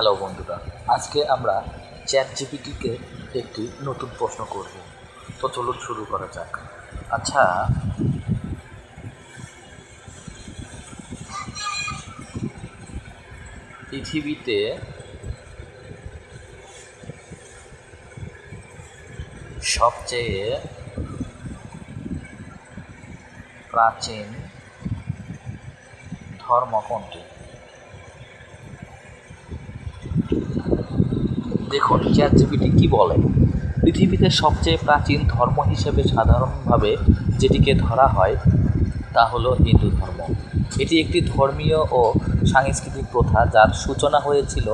Hello বন্ধুরা, আজকে আমরা চ্যাট জিপিটিকে একটি নতুন প্রশ্ন করব। তো চলুন শুরু করা যাক। আচ্ছা পৃথিবীতে সবচেয়ে প্রাচীন ধর্ম কোনটি? দেখুন চ্যাট জিপিটি কী বলে? পৃথিবীতে সবচেয়ে প্রাচীন ধর্ম হিসেবে সাধারণভাবে যেটিকে ধরা হয়, তা হলো হিন্দু ধর্ম। এটি একটি ধর্মীয় ও সাংস্কৃতিক প্রথা যার সূচনা হয়েছিল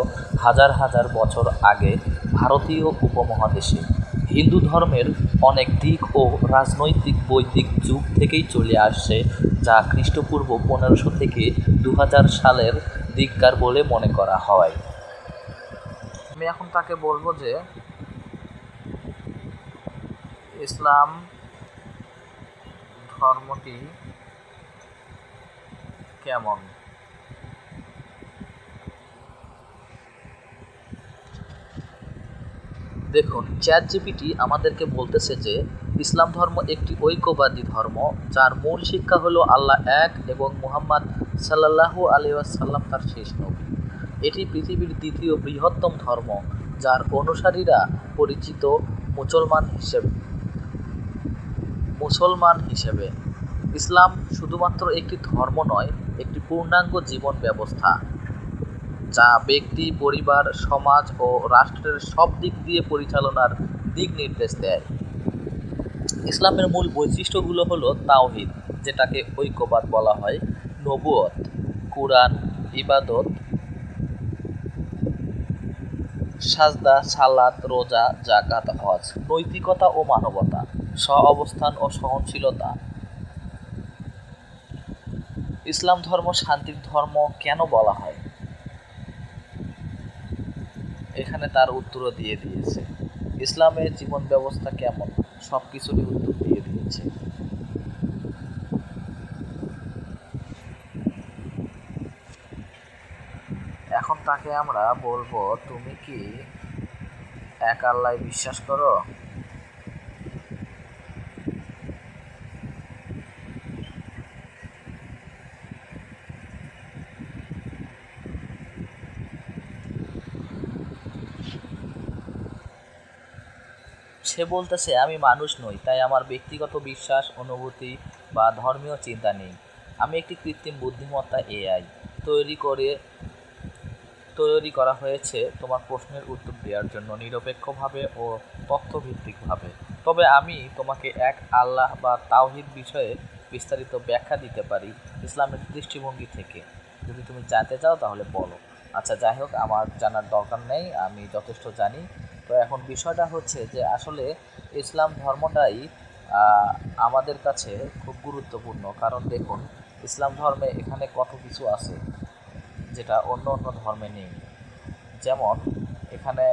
হাজার হাজার বছর আগে ভারতীয় উপমহাদেশে। হিন্দু ধর্মের অনেক দিক ও রাজনৈতিক বৈদিক যুগ থেকেই চলে আসছে যা খ্রিস্টপূর্ব পনেরোশো থেকে দু হাজার সালের দিককার বলে মনে করা হয়। আমি এখন তাকে বলব যে, ইসলাম ধর্মটি কেমন? দেখুন চ্যাট জিপিটি আমাদেরকে বলতেছে যে, ইসলাম ধর্ম একটি ঐক্যবাদী ধর্ম, যার মূল শিক্ষা হলো আল্লাহ এক এবং মুহাম্মদ সাল্লাল্লাহু আলাইহি ওয়াসাল্লাম তার শেষ নবী। এটি পৃথিবীর দ্বিতীয় বৃহত্তম ধর্ম, যার অনুসারীরা পরিচিত মুসলমান হিসেবে মুসলমান হিসেবে। ইসলাম শুধুমাত্র একটি ধর্ম নয়, একটি পূর্ণাঙ্গ জীবন ব্যবস্থা, যা ব্যক্তি, পরিবার, সমাজ ও রাষ্ট্রের সব দিক দিয়ে পরিচালনার দিক নির্দেশ দেয়। ইসলামের মূল বৈশিষ্ট্যগুলো হলো তাওহিদ, যেটাকে ঐক্যবাদ বলা হয়, নবুয়ত, কোরআন, ইবাদত সাজদা, সালাত, রোজা জাকাত হজ, নৈতিকতা ও মানবতা সহ অবস্থান ও সহনশীলতা। ইসলাম ধর্ম শান্তির ধর্ম কেন বলা হয়? এখানে তার উত্তরও দিয়ে দিয়েছে। ইসলামের জীবন ব্যবস্থা কেমন? সব কিছুরই উত্তর দিয়ে দিয়েছে। এখন তাকে আমরা বলব, তুমি কি এক আল্লাহ বিশ্বাস করো? সে বলতেছে, আমি মানুষ নই, তাই আমার ব্যক্তিগত বিশ্বাস, অনুভূতি বা ধর্মীয় চিন্তা নেই। আমি একটি কৃত্রিম বুদ্ধিমত্তা এআই তৈরি করে তৈরি করা হয়েছে তোমার প্রশ্নের উত্তর দেওয়ার জন্য নিরপেক্ষভাবে ও তথ্যভিত্তিকভাবে। তবে আমি তোমাকে এক আল্লাহ বা তাওহিদ বিষয়ে বিস্তারিত ব্যাখ্যা দিতে পারি ইসলামের দৃষ্টিভঙ্গি থেকে। যদি তুমি জানতে চাও তাহলে বলো। আচ্ছা যাই হোক, আমার জানার দরকার নেই, আমি যথেষ্ট জানি। তো এখন বিষয়টা হচ্ছে যে আসলে ইসলাম ধর্মটাই আমাদের কাছে খুব গুরুত্বপূর্ণ। কারণ দেখুন, ইসলাম ধর্মে এখানে কত কিছু আছে। যেটা অন্য অন্য ধর্মে নেই। যেমন, এখানে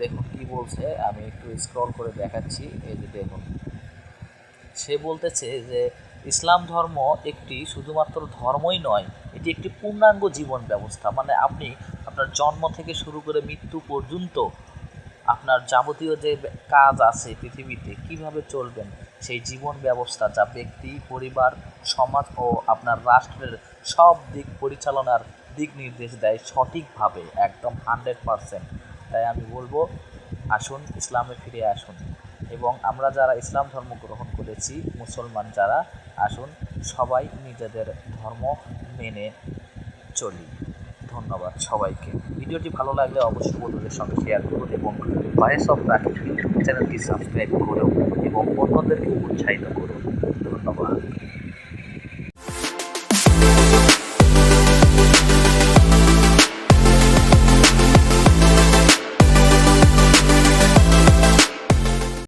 দেখুন কি বলছে, আমি একটু স্ক্রল করে দেখাচ্ছি, এই যে দেখুন। সে বলতেছে যে, ইসলাম ধর্ম একটি শুধুমাত্র ধর্মই নয়, এটি একটি পূর্ণাঙ্গ জীবন ব্যবস্থা। মানে আপনি আপনার জন্ম থেকে শুরু করে মৃত্যু পর্যন্ত আপনার যাবতীয় যে কাজ আছে পৃথিবীতে, কীভাবে চলবেন সেই জীবন ব্যবস্থা যা ব্যক্তি, পরিবার, সমাজ ও আপনার রাষ্ট্রের সব দিক পরিচালনার দিক নির্দেশ দেয় সঠিকভাবে, একদম হান্ড্রেড পারসেন্ট। তাই আমি বলব, আসুন, ইসলামে ফিরে আসুন। এবং আমরা যারা ইসলাম ধর্ম গ্রহণ করেছি, মুসলমান যারা, আসুন, সবাই নিজেদের ধর্ম মেনে চলি। ধন্যবাদ সবাইকে। ভিডিওটি ভালো লাগলে অবশ্যই বন্ধুদের সঙ্গে শেয়ার করুন এবং ভয়েস অফ প্রাকৃতিক চ্যানেলটি সাবস্ক্রাইব করুন এবং অন্যদেরকে উৎসাহিত করুন। ধন্যবাদ।